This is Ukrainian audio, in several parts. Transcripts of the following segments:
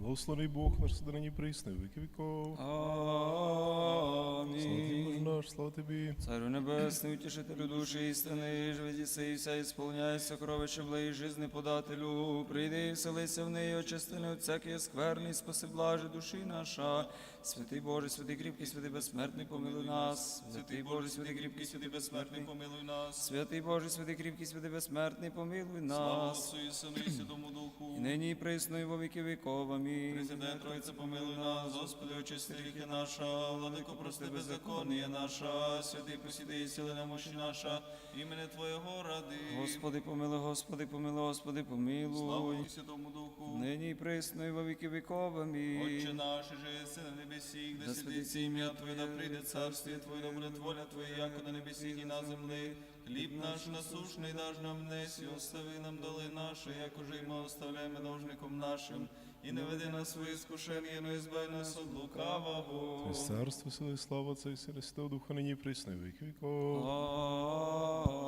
Благослови Бог наш содрані присни, віки віков. Амінь. наш, слава тобі. Царю небесний, утішителю душі істини, живі і вся ісполняй сокровище блеї жизни подателю. Прийди і вселися в неї, очистини от всякої скверні, спаси блажі душі наша. Святий Боже, святий кріпкий, святий безсмертний, помилуй нас. Святий Боже, святий кріпкий, святий безсмертний, помилуй нас. Святий Боже, святий кріпкий, святий безсмертний, помилуй нас. І Сину і Святому Духу. І нині і присно, і во віки віков. Амінь. Президент Тройця, помилуй нас, Господи, очисти гріхи наша, владико, прости беззаконня наша, святий посіди і сили намощі наша, імені Твоєго ради. Господи, помилуй, Господи, помилуй, Господи, Слава помилуй. і Святому Духу. Нині і присно, і во віки віков. Амінь. Отче наш, же єси на небесі, де святиться ім'я Твоє, да прийде царствіє Твоє, да буде воля Твоя, яко на небесі і на землі. Хліб наш насушний даж нам несі, остави нам доли наші, як уже й ми оставляємо должником нашим. І не веди нас в свої скушення, но избави нас від лукавого. Твоє царство, сила і слава, Отця і і Святого Духа, нині і присно, і віки віков.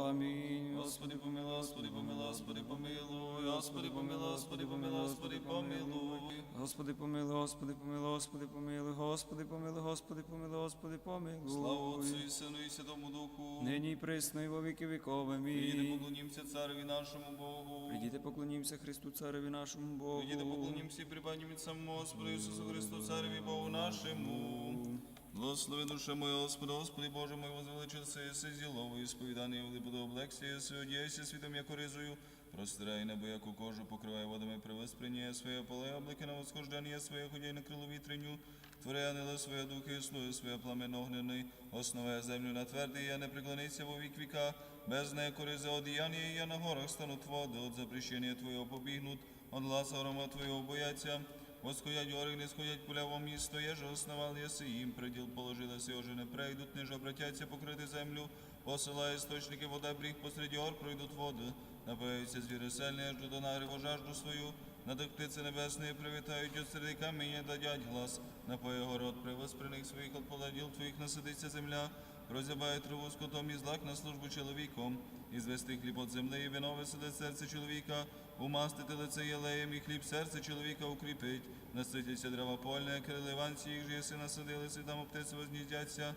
Амінь. Господи помилуй, Господи помилуй, Господи помилуй, Господи помилуй, Господи помилуй, Господи помилуй. Господи, помилуй, Господи, помилуй, Господи, помилуй, Господи, помилуй, Господи, помилуй, Господи, помилуй. Слава Отцю і Сину і Святому Духу. Нині і присно, і во віки віков. Прийди, Амінь. поклонімся цареві нашому Богу. Прийдіте, поклонімося Христу, Цареві нашому Богу. Прийдіте, поклонімся припаднім від самого Господу Ісусу Христу, Цареві Богу нашому. Благослови душа моя, Господи, Господи Боже мой, возвеличився єси зіловою, сповідання в липоду облексія, одіяйся світом, як оризою, простирай небо, яку кожу, покривай водами, привосприняє своє поле, облаки на восхождання своє, ходяй на крилу вітреню, твори ангели своє духи, слуги своє пламен огнений, основає землю на твердий, я не преклониться во вік віка, без неї коризи одіяння, я на горах стануть води, от запрещення Твоєго побігнуть, от гласа грома Твоєго бояться, Восходять гори, не сходять поля місто, є же основал єси їм, приділ положилися, уже не прийдуть, не ж обратяться покрити землю, посилає істочники, вода бріг посеред гор пройдуть води, напоються звіри сельні, аж до нагриву жажду свою, над птиці небесної привітають от серед каміння дадять глас, напоє город при восприних своїх от поладіл твоїх насидиться земля, розябає траву скотом і злак на службу чоловіком, і звести хліб от земли, і вино веселить серце чоловіка, умастити лице єлеєм, і хліб серце чоловіка укріпить, наситяться дрова польне, криливанці їх же єси насадилися, там птиці возніздяться,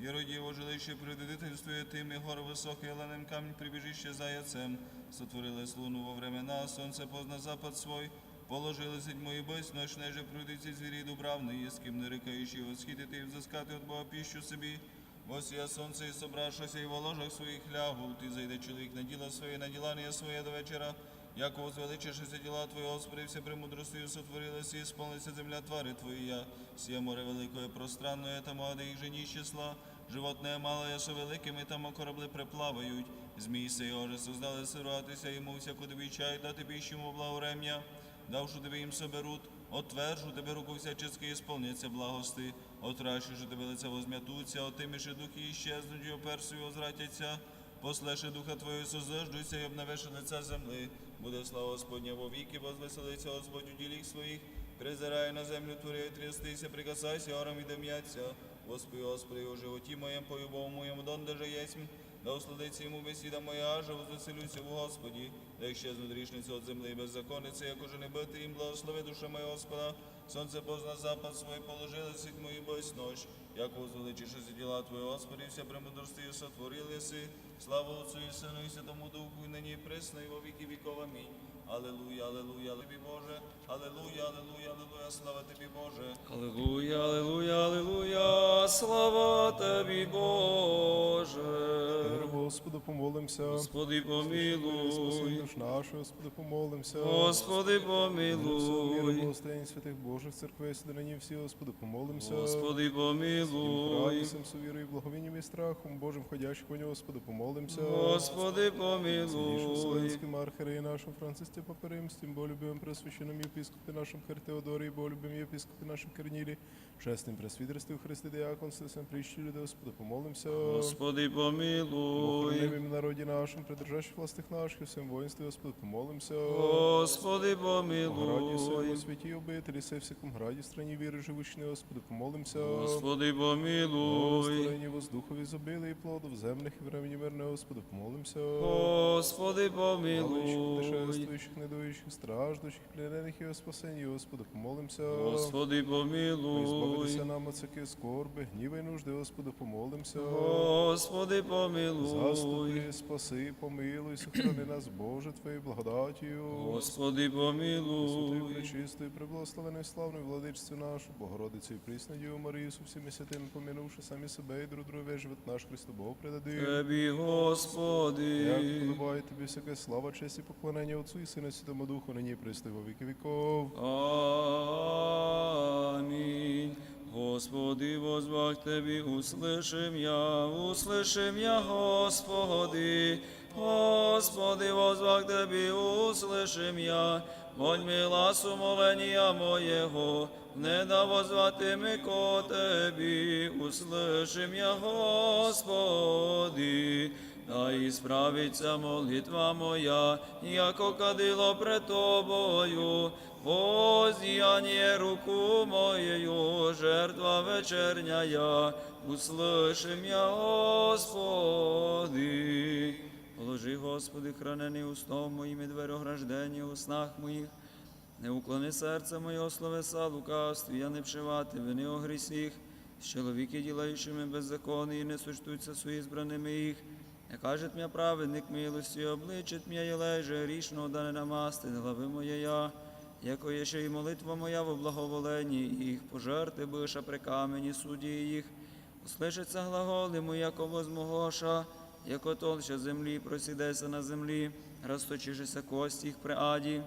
і родіво жилище предидительствує тим, і гор високий, ленем камінь прибіжище заяцем, сотворили луну во времена, сонце позна запад свой, Положили седьмої бись, ночне же пройдеться звірі дубравний, з ким не рикаючи, восхитити і взискати от Бога піщу собі. Восія сонце і собравшися, і в ложах своїх лягу, ти зайде чоловік на діло своє, на ділання своє до вечора. Як возвеличишися діла Твої, Господи, все премудростю сотворилися, і сповниться земля твари Твоя. Сіє море великое, пространное, там води їх жені числа. Животне мале, що великими, там корабли приплавають. Змій сей оже создали сиротися, йому всяку тобі чай, дати піщому благорем'я. Давши тебе їм соберуть, отвержу тебе руку всячески ісполняться благости, отращу, що тебе лице возм'ятуться, отиміши духи іщезнуть, і оперсу возвратяться. Послеше духа Твою созиждуйся і обнавеши лиця земли. Буде слава Господня во віки, возвеселиться Господь у діліх своїх. Призирай на землю творяй трястися, прикасайся, орам і дем'яться. Господи, Господи, у животі моєм, по любову моєму, донде же єсмь. Да усладиться йому бесіда моя, аже возвеселюся в Господі, да іщезнуть грішниці від земли і беззаконниці, як уже не бити їм, благослови душа моя Господа. Сонце позна запад свой, положили сить мої бось ночь. Як возвеличишися діла Твої, Господи, вся премудрості сотворили си. Слава Отцю і Сину і Святому Духу, і нині і присно, і во віки віков. Амінь. Алелуя, алелуя, тобі Боже, алелуя, алелуя, алелуя, слава тобі Боже. Аллилуйя, аллилуйя, аллилуйя, слава Тобі, Боже. Мир Господу помолимся. Господи, Спаси помилуй, душ нашу, Господи, помолимся. Господи, Мир помилуй, святих Божих церквей, сидрані всі, Господи, помолимся. Господи, помилуй, Радісим сувірою, благовінням і страхом Божим ходящих у нього, Господи, помолимся. Господи, помилуй, Вселенським архиереї нашим Францисті Паперимстім, бо любим пресвященим єпископі нашим Хертеодорі, бо любим єпископі нашим Корнілі, чесним пресвітерстві Христи Діаконстві, всем прищі люди, Господи, помолимся. Господи, помилуй, Охраним народі нашим, придержащих властих наших, всім воїнстві, Господи, помолимся. Господи, Граді помилуй, сей, святі обителі, сей всяком граді, страні віри живучні, Господи, помолимся. Господи, помилуй, Благословені воздухові зобили і плодов земних і времені мирне, Господи, помолимся. Господи, Малий, помилуй, путешествуючи недуючих, страждущих, пленених і спасенні, Господи, помолимся. Господи, помилуй. Збавитися нам от всякі скорби, гніва й нужди, Господи, помолимся. Господи, помилуй. Заступи, спаси, помилуй, сохрани нас, Боже, Твоєю благодатію. Господи, помилуй. пречистою, приблагословеною, славною владичцю нашу, Богородицю і Марію, со всіми святими помінувши самі себе і друг друге, живот наш Христу Богу предадим. Тебі, Господи. Як подобає тобі всяке слава, честь і поклонення Отцу і Сину і Святому Духу, нині і присно, і во віки віков. Амінь. Господи, возвах Тебі, услышим я, услышим я, Господи. Господи, возвах Тебі, услышим я, Вонь мила сумолення моєго, не да возвати ми ко Тебі, услышим я, Господи. Да ісправиться молитва моя, яко кадило пред тобою, воздіяння руку моєю, жертва вечерняя, услышим я, Господи. Положи, Господи, хранений устом моїм і дверограждення у снах моїх, не уклони серце моє, словеса лукавстві, я не вшивати вини о грісіх, з чоловіки, ділаючими беззаконні, і не сочтуться свої збраними їх. Кажет м'я праведник милості, обличить м'я єлеже, грішного да не намасти, глави моєя, яко є ще й молитва моя во благоволенні їх, пожерти биша при камені судді їх, услышаться глаголи мої, яко возмогоша, яко толща землі, просідеся на землі, розточишися кості їх при аді.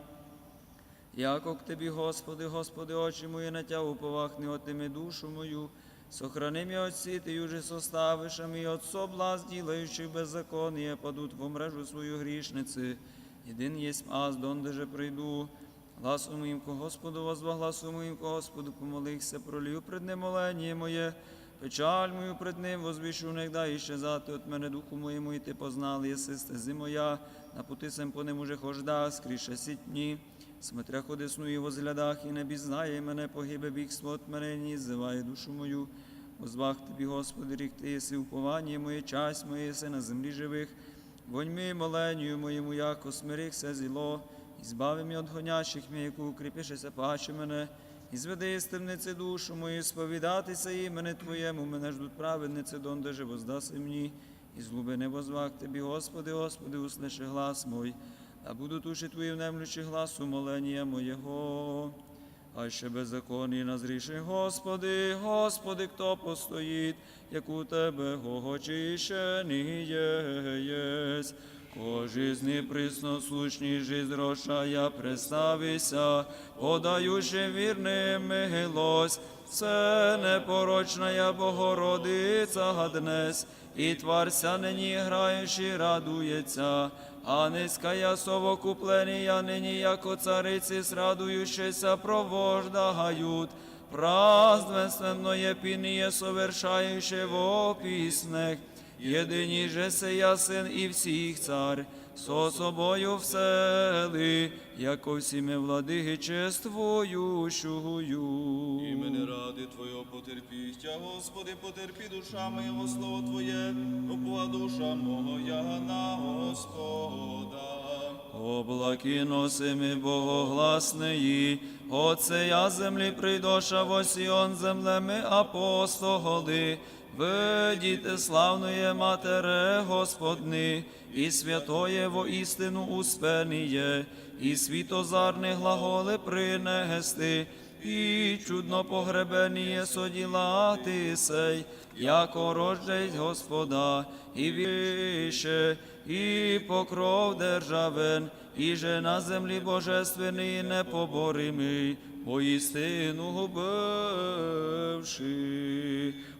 Яко к Тобі, Господи, Господи, очі мої на Тя уповах, не отими душу мою, сохрани м'я от сіти, уже составиш, а мій от соблаз, ділаючи беззаконnie, падуть в мрежу свою грішниці. Єдин єсть аз, донде же прийду. Гласу моїм ко Господу, возва гласу моїм ко Господу, помолився, пролію пред ним моленіє моє, печаль мою пред ним, возвішу негда і щезати от мене духу моєму, і ти познали, єси стези моя, на пути сем по ним уже хожда, скріше сітні. Смотря ходесну і возглядах, і не бізнає мене, погибе бігство от мене, ні зиває душу мою. Возвах тобі, Господи, рік ти єси уповання моє, часть моє єси на землі живих. Вонь ми моленію моєму, яко смирихся зіло, і збави мі от гонящих мій, яку укріпишеся паче мене, і зведи з темниці душу мою, сповідатися імене Твоєму, мене ждуть праведниці, донде же воздаси мені, і з глибини возвах Тобі, Господи, Господи, услиши глас мой, а буду уші Твої внемлючи гласу молення моєго. А ще беззаконні назріши, Господи, Господи, хто постоїть, як у Тебе гогочищений єсть. Ко жизни присно сущні жизнь рошая представися, подаючи вірним милость, це непорочна Богородиця гаднесь, і тварся нині граючи радується, а низька совокуплення нині, яко цариці срадуючися провождають, празднественное пініє совершаючи во піснях, єдині же сея син і всіх цар, со собою всели, яко всіми владиги чествуючую. Імени ради Твого потерпіття, Господи, потерпі душа моя, во слово Твоє, упова душа моя на Господа. Облаки носими богогласної, Отце я землі прийдоша в Осіон землеми апостоли, видіте славної Матере Господни, і святоє во істину успеніє, і світозарні глаголи принести, і чудно погребеніє соділати сей, яко рождесть Господа, і віше, і покров державен, і же на землі божественний непоборимий, поістину губивши.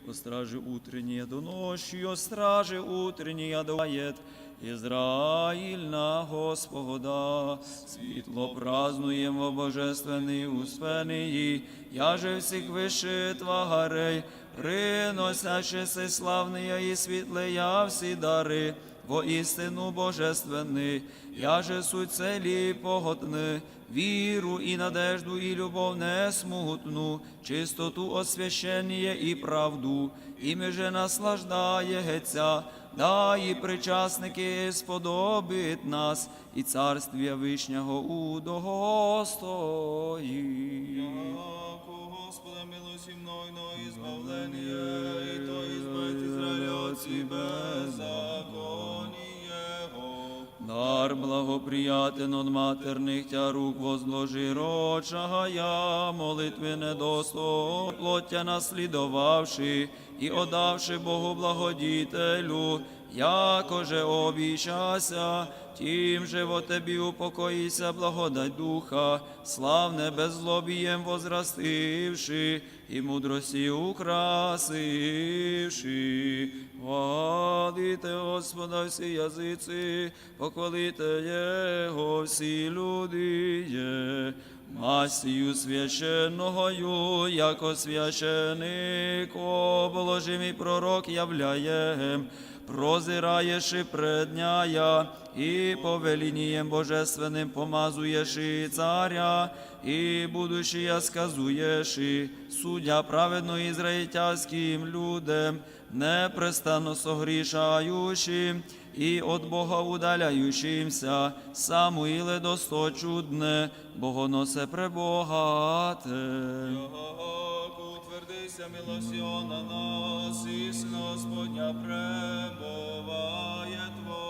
О стражи утренние до ночи, о стражи утренние довает Ізраїль на Господа, світло празднуєм во божественний успенії, я же всіх вишит вагарей, приносячи се славные і світлея всі дари, во істину божественний, я же суть целі погодни, віру і надежду, і любов не смутну, чистоту освящення і правду, і же наслаждається, да і причасники сподобить нас, і царствія вишнього удостої. Яко Господа милості мною, но і збавлення, і то избавить Израиля от всі беззаконні Його. Дар благоприятен от матерних тя рук возложи рочага я, молитви недосто, плоття наслідувавши і одавши Богу благодітелю, якоже обіщася, тим же во тебі упокоїся благодать духа, славне беззлобієм возрастивши, і мудрості украсивши. Хвалите Господа всі язиці, похвалите Його всі люди є. Масію священногою, яко священик, обложим і пророк являєм, прозираєш і предняя, і повелінням божественним помазуєш і царя, і будущее сказуєш, і суддя праведно ізраїльтянським людям, непрестанно согрішаючи і от Бога удаляючимся, Самуїле досто чудне, богоносе пребогате. Яку утвердися милосьо на нас, і Господня пребуває Твовік.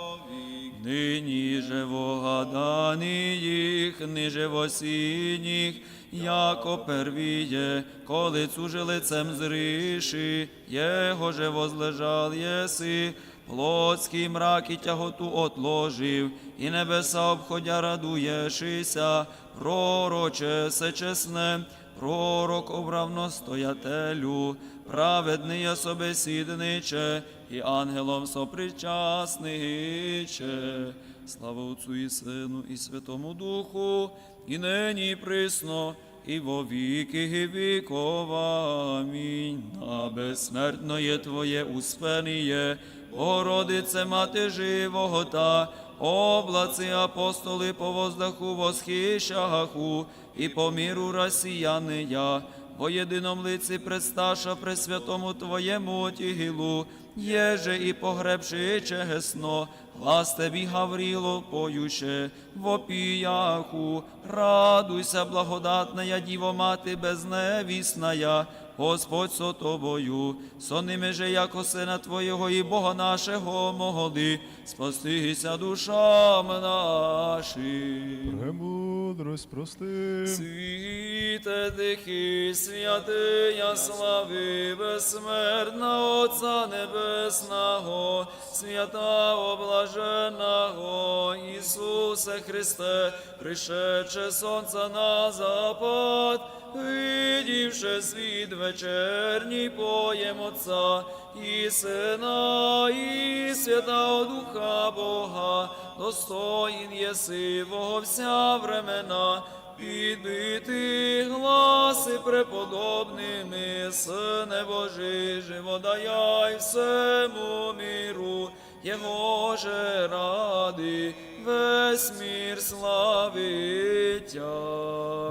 Нині же вогадані їх, ниже восінніх, яко первіє, коли цуже лицем зріши, Його же возлежал єси, плотський мрак і тяготу отложив, і небеса обходя радуєшися, пророче се чесне, пророк обравно стоятелю, праведний собесідниче, і ангелом сопричасниче. Слава Отцу і Сину, і Святому Духу, і нині присно, і во віки віков. Амінь. На безсмертноє Твоє успеніє, Богородице, Мати живого та облаці апостоли по воздаху восхищаху, і по міру росіяни я, по єдином лиці престаша пресвятому Твоєму тігілу, єже і погребши чегесно, глас Тебі Гавріло поюще, в опіяху, радуйся, благодатна Діво Мати безневісная, Господь со тобою, соними же, яко сина Твоєго і Бога нашого могли, спастися душам нашим. Премудрость прости. Світе дихи, святия слави, безсмертна Отця Небесного, свята облаженого Ісусе Христе, пришедше сонця на запад, видівши світ вечерній поєм Отця і Сина, і Святого Духа Бога, достоїн єси во вся времена, підбити гласи преподобними, Сине Божий, живодаяй всему миру, Його же ради, весь мир славитя.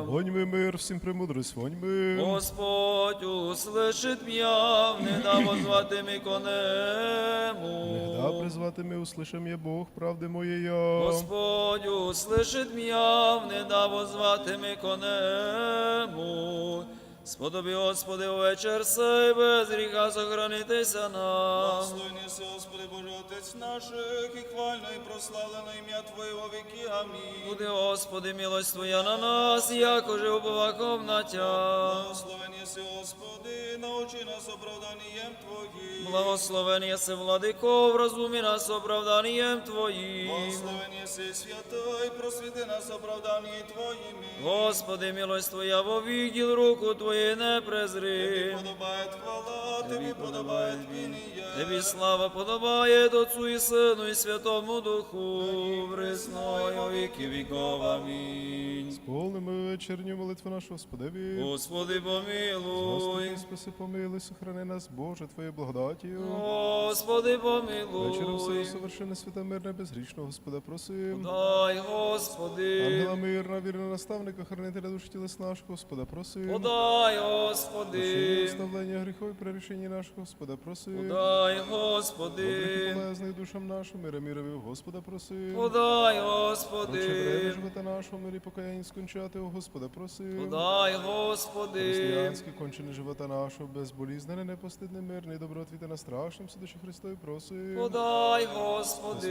Воньми мир, всім премудрость, воньми. Господь услышит м'яв, не да возвати ми конему. Негда призвати ми, услышим є Бог, правди моєя. Господь услышит м'яв, не да возвати ми конему. Сподоби, Господи, вечір сей, без гріха сохранитися нам. Благословені си, Господи Боже, Отець наших, і хвально, і прославлено ім'я Твоє во віки. Амінь. Буде, Господи, милость Твоя на нас, якоже уповаком на Тя. Благословені си, Господи, научи нас оправданням Твоїм. Благословен єси, владико, вразумі нас оправданням Твоїм. Благословені си, святой, просвіти нас оправданні Твоїми. Господи, милость Твоя, во вовіділ руку Твої не презри. Подобає хвала, Тобі подобає вінія. Тобі слава подобає Отцу і Сину і Святому Духу, вресною віки віков. Амінь. Повними вечірню молитву нашу Господеві. Господи, помилуй. Господи, спаси, помилуй, сохрани нас, Боже, Твоєю благодатію. Господи, Вечором все помилуй. совершене свята мирне, безгрішного Господа просим. Дай, Господи. Ангела мирна, вірна наставника, хранителя душі тілес нашого, Господа просим. Подай, Подай, Господи, оставлення гріхов і прирішення нашого Господа просив. подай, Добрих і Господи, полезних душам нашим, мира мірові, Господа просив. подай, Проче Господи, время живота нашого, мирі покаяння скончати, у Господа просив. подай, Господи, Християнське кончене живота нашого, безболізнене, непостидне, мирне, добротвіте на страшним судачі Христові просив. подай, Господи,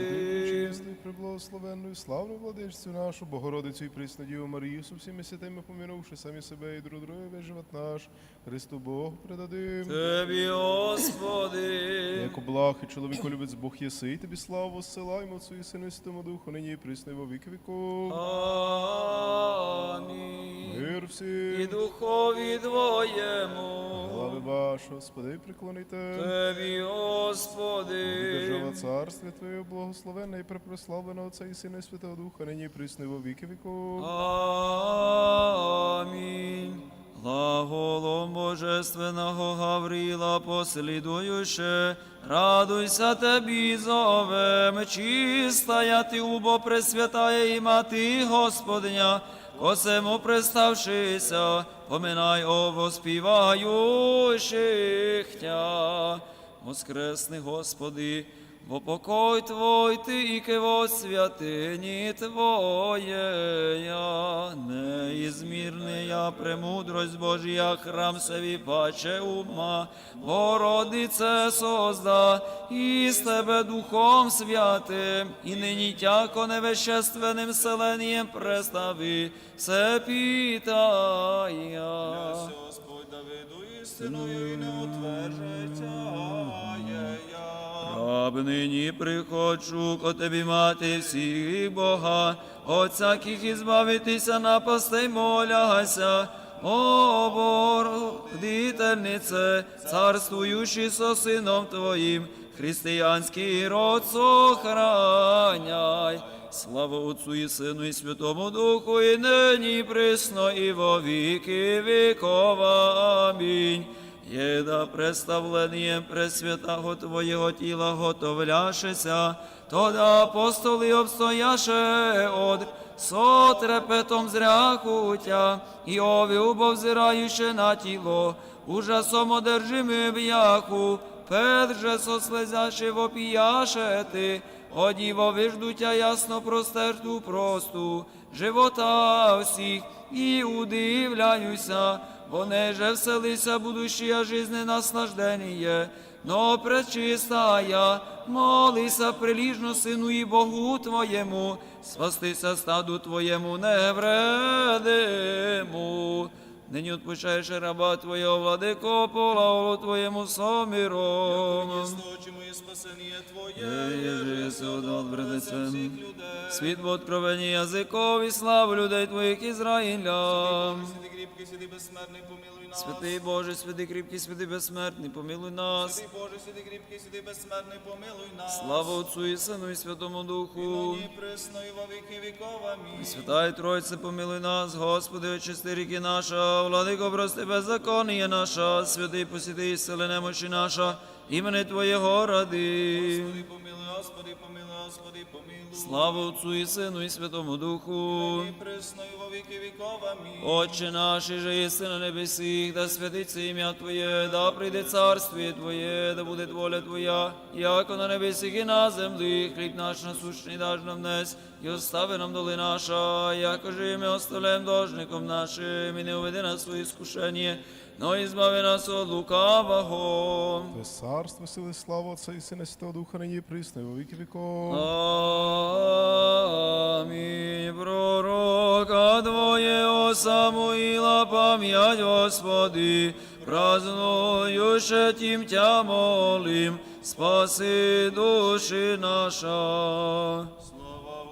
чистий, приблагословенну славну владичцю нашу, Богородицю і присну Діву Марію, со всіми святими помінувши самі себе і друг друге, весь наш, Христу Богу предадим. Тебі, Господи, Яко благ і чоловіко любець Бог єси, і тобі славу осилаємо Отцю і Сину і Святому Духу, нині і присно і во віки віков. Амінь. Мир І духові Твоєму, слави ваш, Господи, приклоните. Тебі, Держава Господи, царстві Твоє благословенне і препрославлено Отця і Сина і Святого Духа, нині і присно і во віки віков. Амінь. Глаголом Божественного Гавріла послідуючи, радуйся тобі зовем, чистая ти убо пресвятая і мати Господня, косему приставшися, поминай о воспіваючих тя. Воскресни, Господи, Бо покой Твой Ти і во святині Твоєя, неізмірная премудрость Божія, храм севі паче ума, Богородице созда, і з Тебе Духом Святим, і нині тяко невещественним селенням престави, все питая. Господь Давиду істиною і не утверджується. Раб нині приходжу ко тобі мати всіх Бога, от всяких ізбавитися напастей моляся. О, Бородительнице, царствуючи со сином Твоїм, християнський род сохраняй. Слава Отцу і Сину і Святому Духу, і нині присно, і во віки вікова. Амінь. Єда представленням пресвятого Твоєго тіла готовляшеся, тода апостоли обстояше од сотрепетом зрякутя, і ови убовзираючи на тіло, ужасом одержими б'яку, Петже сослезяше вопіяшети, одіво виждуття ясно простерту просту, живота всіх, і удивляюся, Вони же вселися будущая жизни наслаждение, но пречистая, молися приліжно сину і Богу Твоєму, спастися стаду Твоєму невредиму. Нині отпущаєш раба Твоєго, владико, полаволу Твоєму мої спасення Твоє, всіх людей. Світ в откровенні язиков і славу людей Твоїх Ізраїля. Святий кріпкий, святий безсмертний, помилуй. Святий Боже, святий кріпкий, святий безсмертний, помилуй нас. Святий Боже, святий кріпкий, святий безсмертний, помилуй нас. Слава Отцу і Сину і Святому Духу. Нині присно і во віки віков. Амінь. Святая Тройце, помилуй нас, Господи, очисти ріки наша, владико, прости беззаконія наша, святий посіди і сили немочі наша, імени Твоєго ради. Господи, помилуй, Господи, помилуй, Господи, помилуй. Слава Отцу і Сину і Святому Духу. Нині присно во віки віков. Амінь. Отче наш, же єси на небесіх, да святиться ім'я Твоє, да прийде царствіє Твоє, да буде воля Твоя, яко на небесіх і на землі, хліб наш насущний даж нам днес, і остави нам доли наша, яко же ми оставляємо должником нашим, і не уведи нас в свої скушення, но і збави нас від лукавого. Твоє царство, сили, слава Отця і Сина Святого Духа, нині і во віки віков. Амінь. Пророка Твоєго Самуїла пам'ять, Господи, празднующе тім тя молим, спаси душі наша. Слава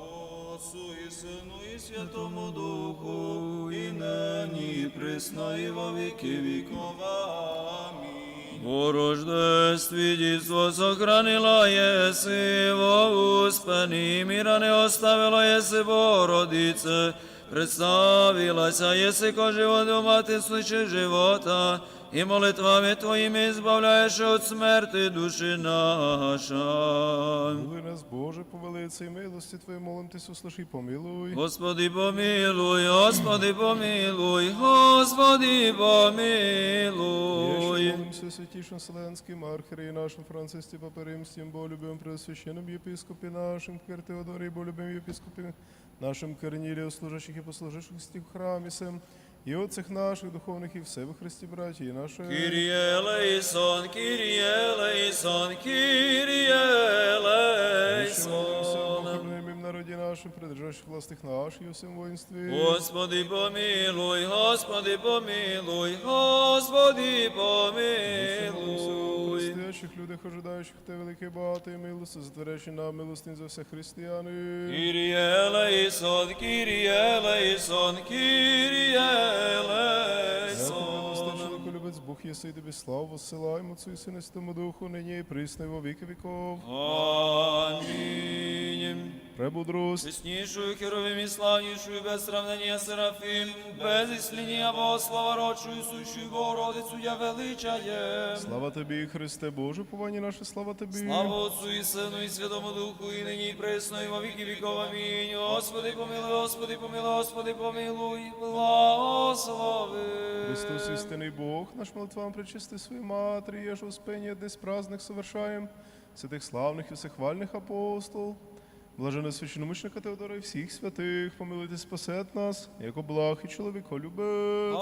Отцу і Сину і Святому Духу, і нині і присно і во віки віков. Амінь. По рождестві дійство сохранила єси, во успені міра не оставила єси, Богородице, представилася, єси животу мати случай живота, і молитвами Твоїми збавляєш від смерти душі наша. Милуй нас, Боже, по велиці милості Твоїй, молим Тись, услыши, помилуй. Господи помилуй, Господи помилуй, Господи помилуй. Еще молимся святейшим Вселенским архиереи нашим Франциске Папе Римским, Болюбим Преосвященном епископе нашим, Кир Теодоре, Болюбим епископе нашим Корнилию, служащих и послуживших в храме сем, и отцах наших духовных и все во братья наши. Kyrie eleison, Kyrie eleison, Kyrie Еще молимся о eleison. нашим, придержащих властных наших о всем. Господи помилуй, Господи помилуй, Господи помилуй. Стоящих людях, ожидаючих Те великий багатий милости, затворящий нам милостин за все християни. Kyrie eleison, Kyrie eleison. Достаточно любець Бог єси, тобі славу силаємо Цю Святому Духу, нині і присно, во віки віков. Амінь. Пребудрость, Чеснішою херовим і славнішою без сравнення Серафим, без ісління Богослава рочою сущою Богородицю я величає. слава тобі, Христе Боже, повання наше, слава тобі. Слава Отцу і Сину і Святому Духу, і нині і присно, і во віки віков. Амінь. Господи помилуй, Господи помилуй, Господи помилуй, благослови. Христос істинний Бог, наш молитвам причисти свої матері, єж успення десь праздник совершаєм, святих славних і всехвальних апостол. Блажене священомучника Теодора і всіх святих, помилуйте, спасет нас, як благ і чоловіко любець.